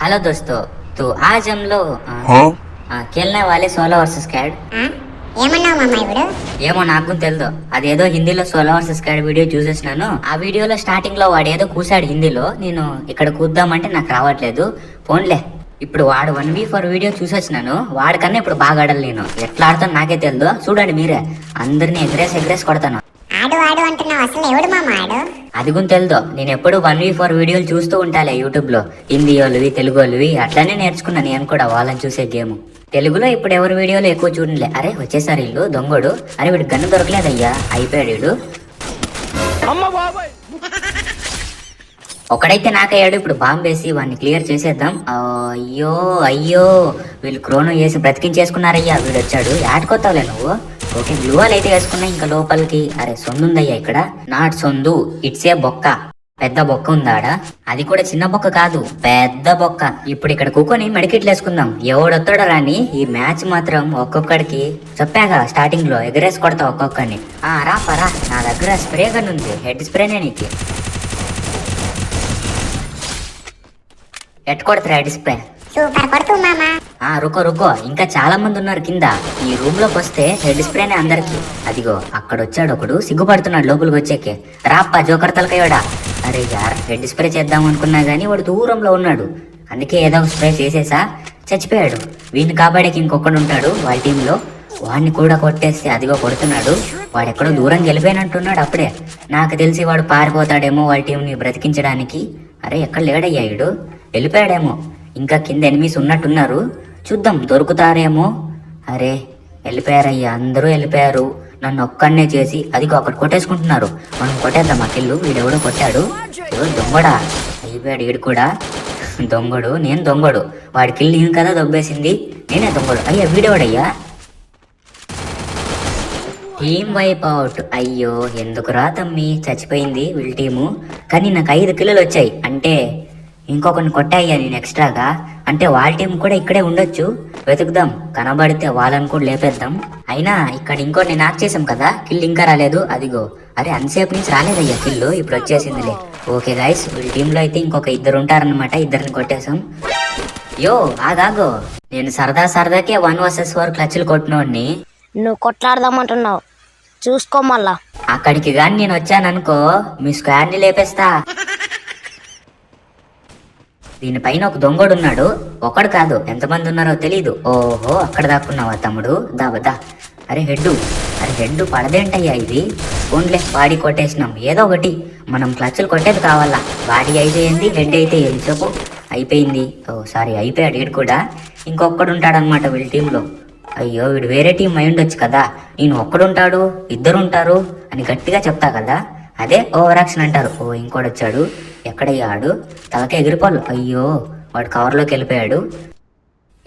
Hello दोस्तों तो आज हम लोग आ, हाँ ఆ, खेलने वाले सोलो వర్సెస్ స్కాడ్ ఆ? ఏమన్నావు మామ ఇప్పుడు ఏమో నాకు తెలియదు అదేదో హిందీలో సోలో వర్సెస్ స్కాడ్ వీడియో చూసేసినాను ఆ వీడియోలో స్టార్టింగ్ లో వాడు ఏదో కూసాడు హిందీలో నేను ఇక్కడ కూద్దామంటే నాకు రావట్లేదు ఫోన్లే ఇప్పుడు వాడు వన్ వీ ఫోర్ వీడియో చూసొచ్చినాను వాడికన్నా ఇప్పుడు బాగా ఆడాలి నేను ఎట్లా ఆడతాను నాకే తెలియదు చూడండి మీరే అందరినీ ఎగరేసి ఎగరేసి కొడతాను ఆడు ఆడు అంటున్నావు అసలు ఎవడు మామ ఆడు అది కూడా తెలుదో. నేను ఎప్పుడు వన్ వీ ఫోర్ వీడియోలు చూస్తూ ఉంటాలే యూట్యూబ్లో హిందీ వాళ్ళవి తెలుగు వాళ్ళవి అట్లానే నేర్చుకున్నాను నేను కూడా వాళ్ళని చూసే గేమ్. తెలుగులో ఇప్పుడు ఎవరి వీడియోలు ఎక్కువ చూడలే అరే వచ్చేసారు ఇల్లు దొంగడు. అరే వీడు గన్ను దొరకలేదయ్యా. అయిపోయాడు వీడు. ఒకడైతే నాకయ్యాడు ఇప్పుడు బాంబు వేసి వాడిని క్లియర్ చేసేద్దాం. అయ్యో అయ్యో. వీళ్ళు క్రోను వేసి బ్రతికించేసుకున్నారయ్యా. వీడు వచ్చాడు ఆడుకోతావులే నువ్వు? ఓకే గ్లూవాల్ అయితే వేసుకున్నా ఇంకా లోపలికి అరే సొందు ఉందయ్యా ఇక్కడ. నాట్ సొందు ఇట్స్ ఏ బొక్క. పెద్ద బొక్క ఉందాడ? అది కూడా చిన్న బొక్క కాదు పెద్ద బొక్క. ఇప్పుడు ఇక్కడ కూకొని మెడికెట్లు వేసుకుందాం. ఎవడొత్తాడో రాని ఈ మ్యాచ్ మాత్రం ఒక్కొక్కడికి చెప్పాగా స్టార్టింగ్లో ఎగరేసి కొడతా ఒక్కొక్కడిని. ఆ రా పరా నా దగ్గర స్ప్రే గన్ ఉంది. హెడ్ స్ప్రేనే నీకు. ఎట్ కొడతారా హెడ్ స్ప్రే? సూపర్ కొడుతూ మామా. ఆ రుకో రుకో. ఇంకా చాలా మంది ఉన్నారు కింద. ఈ రూమ్లోకి వస్తే హెడ్ స్ప్రేనే అందరికి. అదిగో అక్కడ వచ్చాడు ఒకడు. సిగ్గుపడుతున్నాడు లోపలికి వచ్చేకే. రాప్పా జోకర్ తలకయోడా అరే యార్ హెడ్ స్ప్రే చేద్దాం అనుకున్నా గానీ వాడు దూరంలో ఉన్నాడు. అందుకే ఏదో ఒక స్ప్రే చేసేసా? చచ్చిపోయాడు. వీడిని కాబడేకి ఇంకొకడు ఉంటాడు వాళ్ళ టీంలో. వాడిని కూడా కొట్టేస్తే అదిగో కొడుతున్నాడు. వాడు ఎక్కడో దూరం గెలిపోయినట్టున్నాడు అప్పుడే. నాకు తెలిసి వాడు పారిపోతాడేమో వాళ్ళ టీంని బ్రతికించడానికి. అరే ఎక్కడ లేడయ్యా వీడు వెళ్ళిపోయాడేమో. ఇంకా కింద ఎనిమిస్ ఉన్నట్టున్నారు. చూద్దాం దొరుకుతారేమో. అరే వెళ్ళిపోయారయ్యా అందరూ వెళ్ళిపోయారు. నన్ను ఒక్కడనే చేసి అదిగో అక్కడ కొట్టేసుకుంటున్నారు. మనం కొట్టేద్దాం ఆ కిల్లు. వీడెవడో కొట్టాడు. ఎవరు దొంగడా. అయిపోయాడు వీడు కూడా. దొంగడు నేను దొంగడు. వాడి కిల్లు నేను కదా దొబ్బేసింది. నేనే దొంగడు. అయ్యా వీడెవడయ్యా? Team wipe out. అయ్యో ఎందుకురా తమ్మి? చచ్చిపోయింది వీళ్ళ టీము. కానీ నాకు ఐదు కిలోలు వచ్చాయి. అంటే ఇంకొకరిని కొట్టాయ్యా నేను ఎక్స్ట్రాగా. అంటే వాళ్ళ టీం కూడా ఇక్కడే ఉండొచ్చు. వెతుకుదాం. కనబడితే వాళ్ళని కూడా లేపేద్దాం. అయినా ఇక్కడ ఇంకోటి నాక్ చేసాం కదా. కిల్ ఇంకా రాలేదు. అదిగో. అరే అన్సేపు నుంచి రాలేదయ్యా కిల్లు. ఇప్పుడు వచ్చేసిందిలే. ఓకే గాయస్ వీళ్ళ టీంలో అయితే ఇంకొక ఇద్దరు ఉంటారన్నమాట. ఇద్దరిని కొట్టేశాం. యో ఆగాగో. నేను సరదా సరదాకే వన్ వర్సెస్ ఫోర్ క్లచ్లు కొట్టినోడిని. నువ్వు కొట్లాడదామంటున్నావు చూసుకో మళ్ళా. అక్కడికి గాని నేను వచ్చాననుకో మీ స్క్వాడ్ని లేపేస్తా. దీనిపైన ఒక దొంగడు ఉన్నాడు ఒకడు కాదు ఎంతమంది ఉన్నారో తెలీదు. ఓహో అక్కడ దాక్కున్నావా తమ్ముడు? దా అరే హెడ్డు అరే హెడ్డు పడదేంటయ్యా ఇది? ఫోన్లే బాడీ కొట్టేసినాం. ఏదో ఒకటి మనం క్లచ్లు కొట్టేది కావాలా? బాడీ అయితే ఏంది హెడ్ అయితే ఏంది? చెప్పు. అయిపోయింది. ఓ సారీ అయిపోయాడు వీడు కూడా. ఇంకొక్కడుంటాడనమాట వీళ్ళ టీంలో. అయ్యో వీడు వేరే టీం అయి ఉండొచ్చు కదా. నేను ఒక్కడుంటాడు ఇద్దరు ఉంటారు అని గట్టిగా చెప్తా కదా. అదే ఓవరాక్షన్ అంటారు. ఓ ఇంకోటి వచ్చాడు ఎక్కడయ్యాడు? తలక ఎగిరిపోలు అయ్యో వాడు కవర్లోకి వెళ్ళిపోయాడు.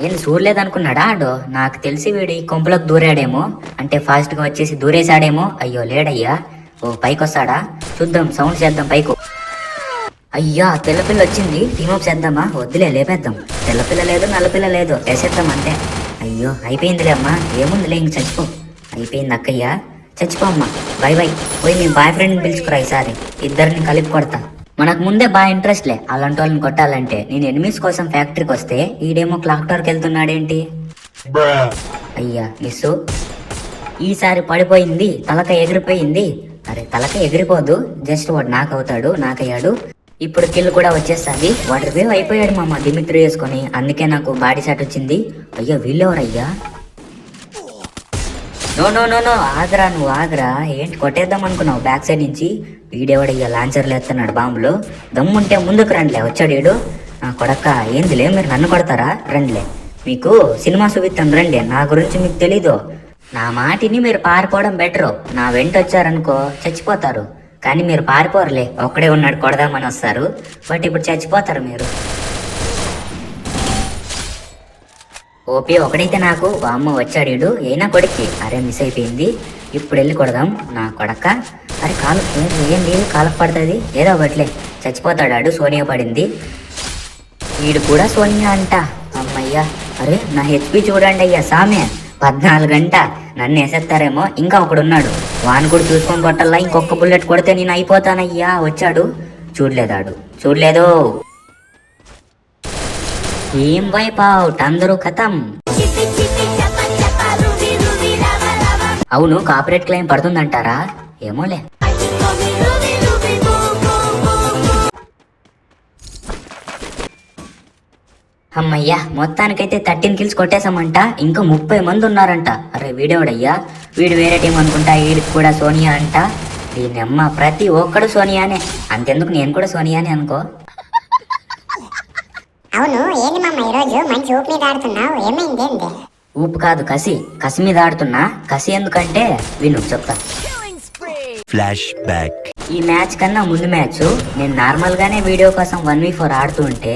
ఏం చూడలేదనుకున్నాడా ఆడు? నాకు తెలిసి వీడి కొంపులకు దూరాడేమో. అంటే ఫాస్ట్గా వచ్చేసి దూరేశాడేమో. అయ్యో లేడయ్యా. ఓ పైకి వస్తాడా చూద్దాం సౌండ్ చేద్దాం పైకు. అయ్యా తెల్లపిల్ల వచ్చింది. టీమప్ చేద్దామా? వద్దులే లేపేద్దాం. తెల్లపిల్ల లేదు నల్లపిల్ల లేదు. వేసేద్దాం అంతే. అయ్యో అయిపోయిందిలే అమ్మా. ఏముందిలే ఇంక చచ్చిపో. అయిపోయింది అక్కయ్యా. చచ్చిపో అమ్మా. Bye bye. పోయి మీ బాయ్ ఫ్రెండ్ని పిలుచుకురా ఈసారి. ఇద్దరిని కలిపి కొడతా. మనకు ముందే బాగా ఇంట్రెస్ట్ లే. అలాంటి వాళ్ళని కొట్టాలంటే నేను ఎనిమిస్ కోసం ఫ్యాక్టరీకి వస్తే ఈడేమో క్లాక్ టవర్కి వెళ్తున్నాడేంటి? అయ్యా మిస్సు. ఈసారి పడిపోయింది తలక ఎగిరిపోయింది. అరే తలక ఎగిరిపోదు. జస్ట్ వాడు నాకు అవుతాడు నాకయ్యాడు. ఇప్పుడు కిల్ కూడా వచ్చేస్తుంది. వాడు రివ్యూ అయిపోయాడు మామ దిమిత్రి వేసుకొని. అందుకే నాకు బాడీ షాట్ వచ్చింది. అయ్యో వీళ్ళెవరయ్యా? నో నో నో నో ఆగరా నువ్వు ఆగరా. ఏంటి కొట్టేద్దాం అనుకున్నావు? బ్యాక్ సైడ్ నుంచి వీడెవడయ్యా లాంచర్లు ఎత్తున్నాడు బాంబులు. దమ్ముంటే ముందుకు రండిలే వచ్చాడు ఏడు నా కొడక ఏందిలే మీరు నన్ను కొడతారా? రండిలే. మీకు సినిమా చూపిస్తాను రండి. నా గురించి మీకు తెలీదు. నా మాటిని మీరు పారిపోవడం బెటరు. నా వెంట వచ్చారనుకో చచ్చిపోతారు. కానీ మీరు పారిపోరులే. ఒక్కడే ఉన్నాడు కొడదామని వస్తారు. బట్ ఇప్పుడు చచ్చిపోతారు మీరు. ఓపీ ఒకడైతే నాకు అమ్మ వచ్చాడు ఈడు అయినా కొడుక్కి? అరే మిస్ అయిపోయింది. ఇప్పుడు వెళ్ళి కొడదాం. నా కొడక? అరే కాలు ఏం లేదు కాలకు పడుతుంది? ఏదో ఒకట్లే. చచ్చిపోతాడాడు సోనియా పడింది. వీడు కూడా సోనియా అంట. అమ్మయ్యా అరే నా హెచ్పి చూడండి అయ్యా సామె. పద్నాలుగు గంట. నన్ను వేసేస్తారేమో. ఇంకా ఒకడున్నాడు. వాన్ కూడా చూసుకొని కొట్టల్లా ఇంకొక బుల్లెట్ కొడితే నేను అయిపోతానయ్యా. వచ్చాడు. చూడలేదాడు. చూడలేదు. Team wipe out? అందరూ కథం. అవును కాపరేట్ క్లెయిమ్ పడుతుందంటారా? ఏమోలే. అమ్మయ్యా మొత్తానికైతే థర్టీన్ కిల్స్ కొట్టేశామంట. ఇంకా ముప్పై మంది ఉన్నారంట. అరే వీడేవాడయ్యా? వీడు వేరే టీం అనుకుంటా వీడికి కూడా సోనియా అంట. దీని అమ్మ ప్రతి ఒక్కడు సోనియానే. అంతెందుకు నేను కూడా సోనియానే అనుకో. అవును ఏంది మామ ఈరోజు? మంచి ఊపి మీద ఆడుతున్నావు. ఏమైంది ఏంది? ఊపు కాదు కసి. కసి మీద ఆడుతున్నా. కసి ఎందుకంటే విను చెప్తా. Flashback. ఈ మ్యాచ్ కన్నా ముందు మ్యాచ్. నేను నార్మల్ గానే వీడియో కోసం వన్ వీ ఫోర్ ఆడుతూ ఉంటే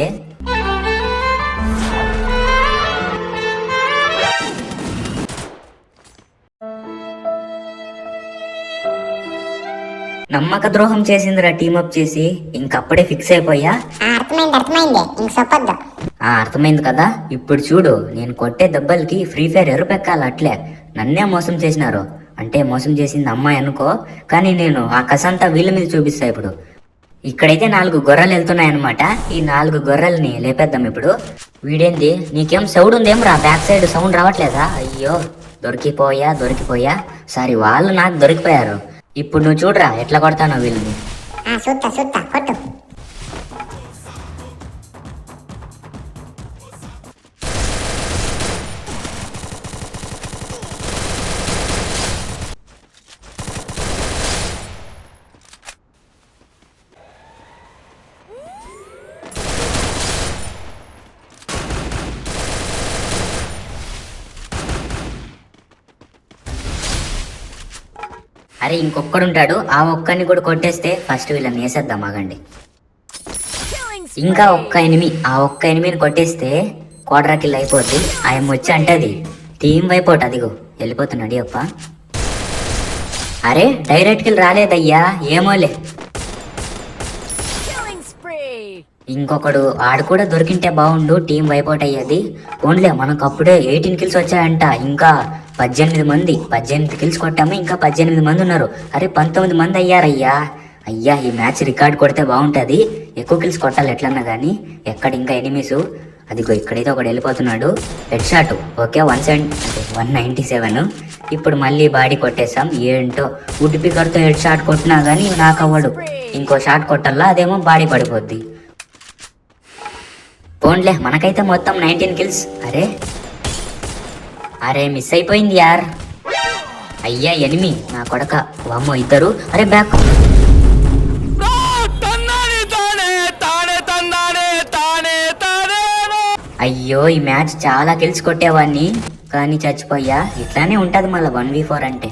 నమ్మక ద్రోహం చేసిందిరా టీమప్ చేసి. ఇంకప్పుడే ఫిక్స్ అయిపోయా? ఆ అర్థమైంది అర్థమైంది. ఇంక చెప్పొద్దు. ఆ అర్థమైంది కదా? ఇప్పుడు చూడు నేను కొట్టే దెబ్బలకి ఫ్రీ ఫైర్ ఎరుపెక్కాలి అట్లే. నన్నే మోసం చేసినారు. అంటే మోసం చేసింది అమ్మాయి అనుకో కానీ నేను ఆ కసంతా వీళ్ళ మీద చూపిస్తా ఇప్పుడు. ఇక్కడైతే నాలుగు గొర్రెలు వెళ్తున్నాయన్నమాట. ఈ నాలుగు గొర్రెల్ని లేపేద్దాం ఇప్పుడు. వీడేంది? నీకేం సౌండ్ ఉందేం రా బ్యాక్ సైడ్ సౌండ్ రావట్లేదా? అయ్యో దొరికిపోయా దొరికిపోయా. సారీ వాళ్ళు నాకు దొరికిపోయారు. ఇప్పుడు నువ్వు చూడరా ఎట్లా కొడతానో వీళ్ళని. చూస్తా చూస్తా కొట్టు. అరే ఇంకొక్కడుంటాడు. ఆ ఒక్కడిని కూడా కొట్టేస్తే ఫస్ట్ వీళ్ళని వేసేద్దాం ఆగండి. ఇంకా ఒక్క ఎనిమి ఆ ఒక్క ఎనిమిని కొట్టేస్తే కోటరా కిల్ అయిపోద్ది. ఆయన వచ్చి అంటది టీం వైపోట అదిగో వెళ్ళిపోతున్నాడు అప్ప. అరే డైరెక్ట్ కిల్ రాలేదయ్యా ఏమోలే. ఇంకొకడు ఆడు కూడా దొరికింటే బాగుండు టీం వైపౌట్ అయ్యేది. ఓన్లే మనకు అప్పుడే ఎయిటీన్ కిల్స్ వచ్చాయంట ఇంకా పద్దెనిమిది మంది. పద్దెనిమిది కిల్స్ కొట్టాము ఇంకా పద్దెనిమిది మంది ఉన్నారు. అరే పంతొమ్మిది మంది అయ్యారయ్యా. అయ్యా ఈ మ్యాచ్ రికార్డ్ కొడితే బాగుంటుంది. ఎక్కువ కిల్స్ కొట్టాలి ఎట్లన్నా కానీ ఎక్కడ ఇంకా ఎనిమిస్ అదిగో ఇక్కడైతే ఒకడు వెళ్ళిపోతున్నాడు. Head shot okay one seven one ninety seven. ఇప్పుడు మళ్ళీ బాడీ కొట్టేసాం ఏంటో వుడ్ పికర్తో హెడ్ షాట్ కొట్టినా కానీ నాకు అవ్వడు. ఇంకో షాట్ కొట్టాలా అదేమో బాడీ పడిపోద్ది. పోన్లే మనకైతే మొత్తం నైన్టీన్ కిల్స్ అరే అరే మిస్ అయిపోయింది యార్. అయ్యా ఎనిమి నా కొడక. వామ్మో ఇద్దరు. అరే బ్యాక్ అయ్యో ఈ మ్యాచ్ చాలా కిల్స్ కొట్టేవాడిని కానీ చచ్చిపోయా ఇట్లానే ఉంటది మళ్ళీ వన్ వి ఫోర్ అంటే.